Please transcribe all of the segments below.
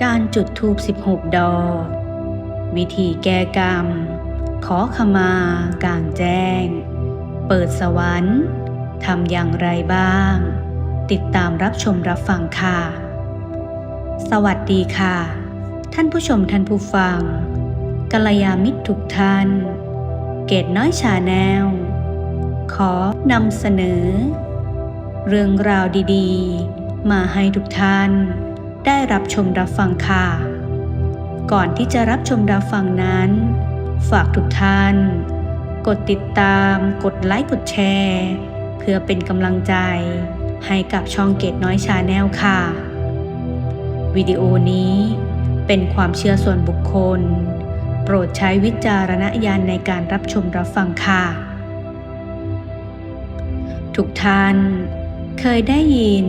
การจุดธูป 16 ดอก วิธีแก้กรรม ขอขมากลางแจ้ง เปิดสวรรค์ทำอย่างไรบ้าง ติดตามรับชมรับฟังค่ะ สวัสดีค่ะ ท่านผู้ชมท่านผู้ฟังกัลยาณมิตรทุกท่าน เกตน้อยชาแนล ขอนำเสนอ เรื่องราวดีๆ มาให้ทุกท่าน ได้รับชมรับฟังค่ะ ก่อนที่จะรับชมรับฟังนั้น ฝากทุกท่าน กดติดตาม กดไลค์ กดแชร์ เพื่อเป็นกำลังใจ ให้กับช่องเกตน้อยชาแนลค่ะ วิดีโอนี้เป็นความเชื่อส่วนบุคคล โปรดใช้วิจารณญาณในการรับชมรับฟังค่ะ ทุกท่าน เคยได้ยิน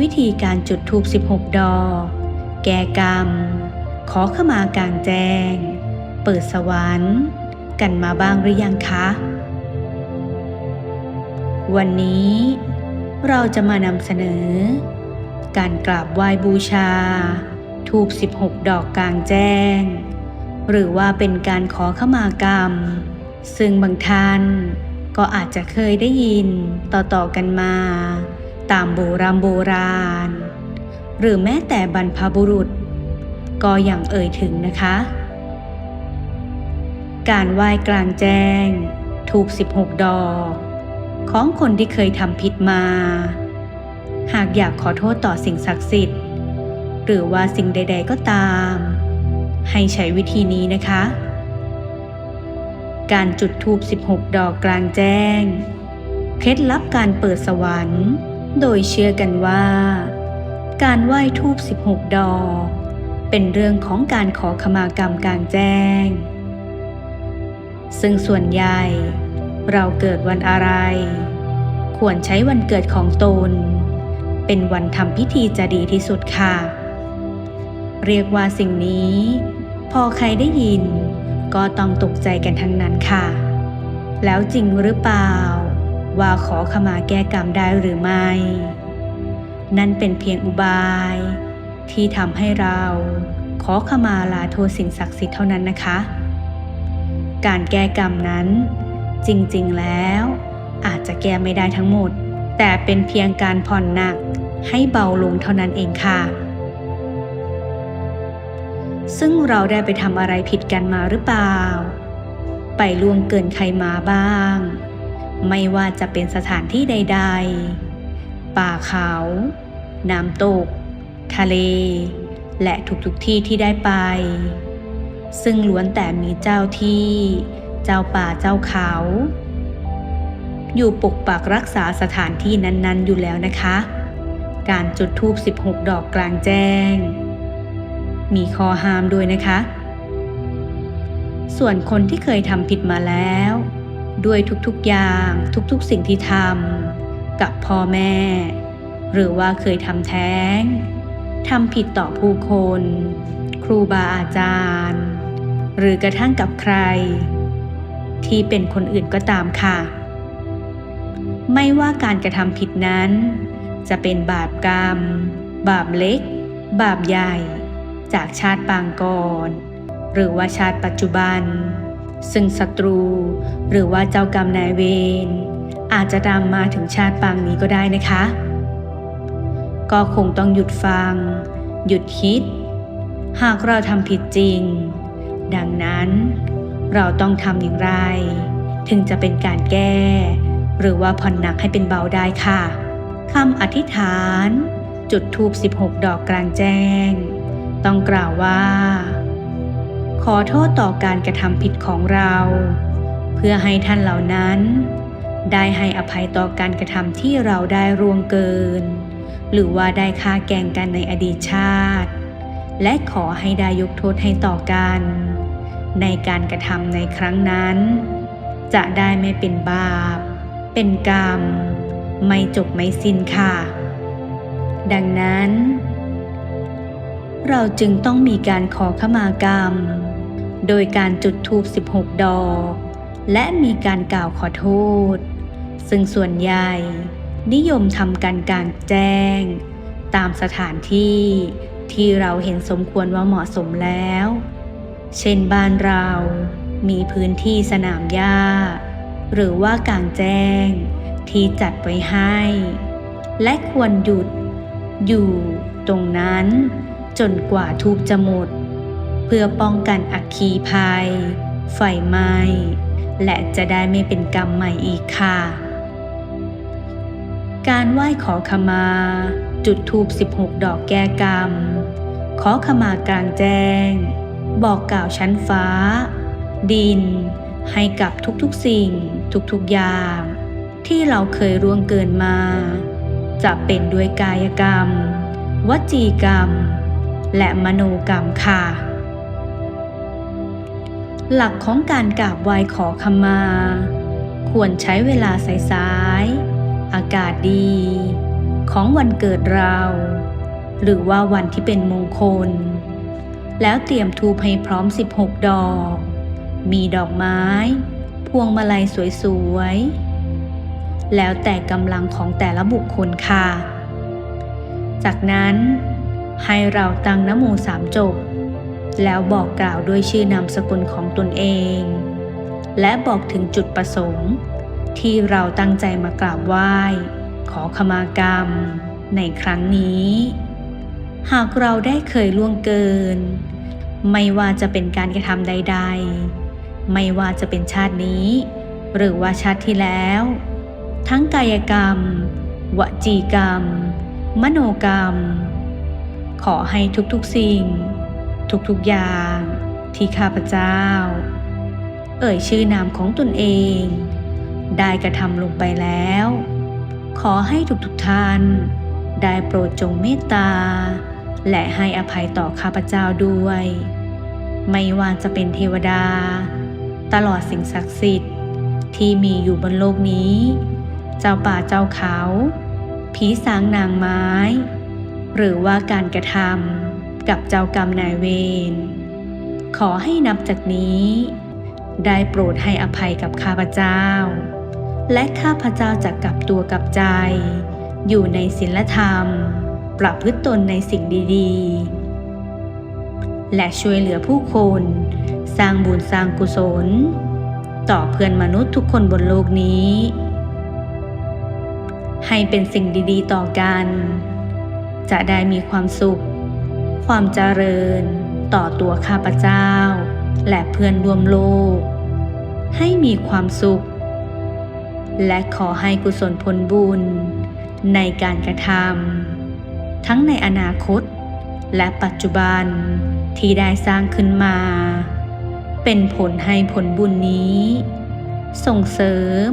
วิธีการจุดธูป16 ดอก แก้กรรม ขอขมากลางแจ้ง เปิดสวรรค์ กันมาบ้างหรือยังคะ วันนี้เราจะมานำเสนอ การกราบไหว้บูชาทูบ16 ดอกกลางแจ้ง หรือว่าเป็นการขอขมากรรม ซึ่งบางท่านก็อาจจะเคยได้ยินต่อๆกันมา ตามโบราณโบราณ หรือแม้แต่บรรพบุรุษ ก็อย่างเอ่ยถึงนะคะ การไหว้กลางแจ้ง ถูก 16 ดอก ของคนที่เคยทำผิดมา หากอยากขอโทษต่อสิ่งศักดิ์สิทธิ์ หรือว่าสิ่งใด ๆ ก็ตาม ให้ใช้วิธีนี้นะคะ การจุดธูป 16 ดอกกลางแจ้งเคล็ดลับการเปิดสวรรค์ โดยเชื่อกันว่า การไหว้ทูบ16 ดอก เป็นเรื่องของการขอขมากรรมกลางแจ้ง ซึ่งส่วนใหญ่เราเกิดวันอะไร ควรใช้วันเกิดของตน เป็นวันทำพิธีจะดีที่สุดค่ะ เรียกว่าสิ่งนี้ พอใครได้ยิน ก็ต้องตกใจกันทั้งนั้นค่ะ แล้วจริงหรือเปล่า ว่าขอขมาแก้กรรมได้หรือไม่ นั่นเป็นเพียงอุบาย ที่ทำให้เราขอขมาลาโทษสิ่งศักดิ์สิทธิ์เท่านั้นนะคะ การแก้กรรมนั้น จริงๆแล้ว อาจจะแก้ไม่ได้ทั้งหมด แต่เป็นเพียงการผ่อนหนักให้เบาลงเท่านั้นเองค่ะ ซึ่งเราได้ไปทำอะไรผิดกันมาหรือเปล่า ไปล่วงเกินใครมาบ้าง ไม่ว่าจะเป็นสถานที่ใด ๆ ป่าเขา น้ำตก ทะเล และทุกๆทที่ที่ได้ไป ซึ่งล้วนแต่มีเจ้าที่ เจ้าป่าเจ้าเขา อยู่ปกปักรักษาสถานที่นั้นๆ อยู่แล้วนะคะ การจุดธูป 16 ดอกกลางแจ้ง มีข้อห้ามด้วยนะคะ ส่วนคนที่เคยทำผิดมาแล้ว ด้วยทุกๆอย่างทุกๆสิ่งที่ทำกับพ่อแม่ หรือว่าเคยทำแท้งทำผิดต่อผู้คน ครูบาอาจารย์ หรือกระทั่งกับใคร ที่เป็นคนอื่นก็ตามค่ะ ไม่ว่าการกระทำผิดนั้น จะเป็นบาปกรรม บาปเล็ก บาปใหญ่ จากชาติปางก่อน หรือว่าชาติปัจจุบัน ซึ่งศัตรู หรือว่าเจ้ากรรมนายเวรอาจจะตามมาถึงชาติปางนี้ก็ได้นะคะ ก็คงต้องหยุดฟัง หยุดคิด หากเราทำผิดจริง ดังนั้นเราต้องทำอย่างไร ถึงจะเป็นการแก้ หรือว่าผ่อนหนักให้เป็นเบาได้ค่ะคำอธิษฐาน จุดทูบ16 ดอกกลางแจ้ง ต้องกล่าวว่า อโทษต่อการกระทำผิดของเรา เพื่อให้ท่านเหล่านั้น ได้ให้อภัยต่อการกระทำที่เราได้ร่วงเกิน หรือว่าได้ฆ่าแกงกันในอดีตชาติ และขอให้ได้ยกโทษให้ต่อกัน ในการกระทำในครั้งนั้น จะได้ไม่เป็นบาป เป็นกรรม ไม่จบไม่สิ้นค่ะ ดังนั้นเราจึงต้องมีการขอขมากรรม โดยการจุดธูป 16 ดอก และมีการกล่าวขอโทษ ซึ่งส่วนใหญ่ นิยมทำกันกลางแจ้ง ตามสถานที่ที่เราเห็นสมควรว่าเหมาะสมแล้ว เช่นบ้านเรา มีพื้นที่สนามหญ้า หรือว่ากลางแจ้งที่จัดไว้ให้ และควรหยุด อยู่ตรงนั้นจนกว่าทุกจะหมด เพื่อป้องกันอัคคีภัย ไฟไหม้และจะได้ไม่เป็นกรรมใหม่อีกค่ะ การไหว้ขอขมา จุดธูป 16 ดอกแก้กรรม ขอขมากลางแจ้ง บอกกล่าวชั้นฟ้า ดิน ให้กับทุกๆสิ่ง ทุกๆอย่าง ที่เราเคยร่วงเกินมา จะเป็นด้วยกายกรรม วจีกรรม และมโนกรรมค่ะ หลักของการกราบไหว้ขอขมา ควรใช้เวลาสายๆ อากาศดี ของวันเกิดเรา หรือว่าวันที่เป็นมงคล แล้วเตรียมทูปให้พร้อม 16 ดอก มีดอกไม้ พวงมาลัยสวยๆ แล้วแต่กำลังของแต่ละบุคคลค่ะ จากนั้นให้เราตั้งนโมสามจบ แล้วบอกกล่าวด้วยชื่อนามสกุลของตนเอง และบอกถึงจุดประสงค์ ที่เราตั้งใจมากราบไหว้ ขอขมากรรม ในครั้งนี้ หากเราได้เคยล่วงเกิน ไม่ว่าจะเป็นการกระทำใด ๆ ไม่ว่าจะเป็นชาตินี้ หรือว่าชาติที่แล้ว ทั้งกายกรรม วจีกรรม มโนกรรม ขอให้ทุกๆสิ่ง ทุกๆอย่างที่ข้าพเจ้า เอ่ยชื่อนามของตนเอง ได้กระทำลงไปแล้ว ขอให้ทุกๆท่าน ได้โปรดจงเมตตา และให้อภัยต่อข้าพเจ้าด้วย ไม่ว่าจะเป็นเทวดา ตลอดสิ่งศักดิ์สิทธิ์ที่มีอยู่บนโลกนี้ เจ้าป่าเจ้าเขา ผีสางนางไม้ หรือว่าการกระทำ กับเจ้ากรรมนายเวร ขอให้นับจากนี้ ได้โปรดให้อภัยกับข้าพเจ้า และข้าพเจ้าจะกลับตัวกลับใจ อยู่ในศีลธรรม ประพฤติตนในสิ่งดีๆ และช่วยเหลือผู้คน สร้างบุญสร้างกุศล ต่อเพื่อนมนุษย์ทุกคนบนโลกนี้ ให้เป็นสิ่งดีๆ ต่อกัน จะได้มีความสุข ความเจริญ ต่อตัวข้าพเจ้า และเพื่อนร่วมโลก ให้มีความสุข และขอให้กุศลผลบุญ ในการกระทำทั้งในอนาคต และปัจจุบันที่ได้สร้างขึ้นมา เป็นผลให้ผลบุญนี้ ส่งเสริม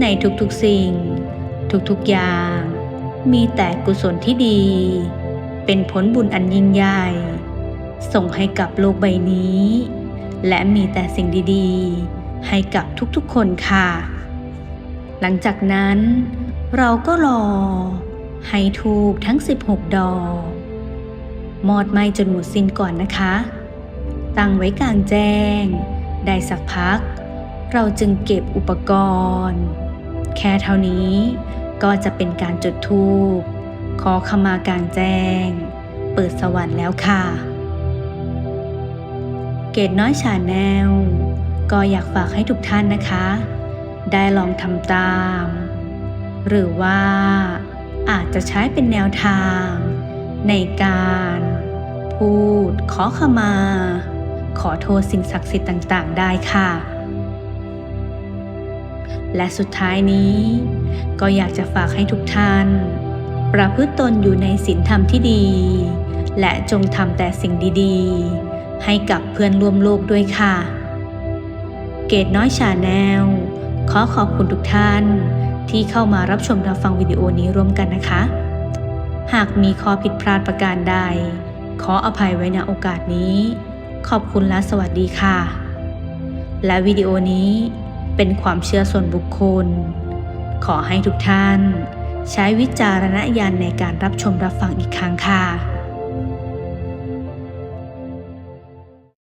ในทุกๆสิ่ง ทุกๆอย่าง มีแต่กุศลที่ดี เป็นผลบุญอันยิ่งใหญ่ ส่งให้กับโลกใบนี้ และมีแต่สิ่งดีๆ ให้กับทุกๆคนค่ะ หลังจากนั้น เราก็รอ ให้ทูบทั้ง 16 ดอกมอดไหมจนหมดสิ้นก่อนนะคะ ตั้งไว้กลางแจ้ง ได้สักพัก เราจึงเก็บอุปกรณ์ แค่เท่านี้ก็จะเป็นการจุดธูป ขอขมากลางแจ้ง เปิดสวรรค์แล้วค่ะ เกดน้อยชาแนลก็อยากฝากให้ทุกท่านนะคะ ได้ลองทำตาม หรือว่าอาจจะใช้เป็นแนวทาง ในการ พูด ขอขมา ขอโทษสิ่งศักดิ์สิทธิ์ต่างๆ ได้ค่ะ และสุดท้ายนี้ ก็อยากจะฝากให้ทุกท่าน ประพฤติตนอยู่ในศีลธรรมที่ดี และจงทำแต่สิ่งดีๆ ให้กับเพื่อนร่วมโลกด้วยค่ะ เกตน้อยชาแนล ขอขอบคุณทุกท่านที่เข้ามารับชมรับฟังวิดีโอนี้ร่วมกันนะคะ หากมีข้อผิดพลาดประการใด ขออภัยไว้ณโอกาสนี้ ขอบคุณและสวัสดีค่ะ และวิดีโอนี้เป็นความเชื่อส่วนบุคคล ขอให้ทุกท่าน ใช้วิจารณญาณในการรับชมรับฟังอีกครั้งค่ะ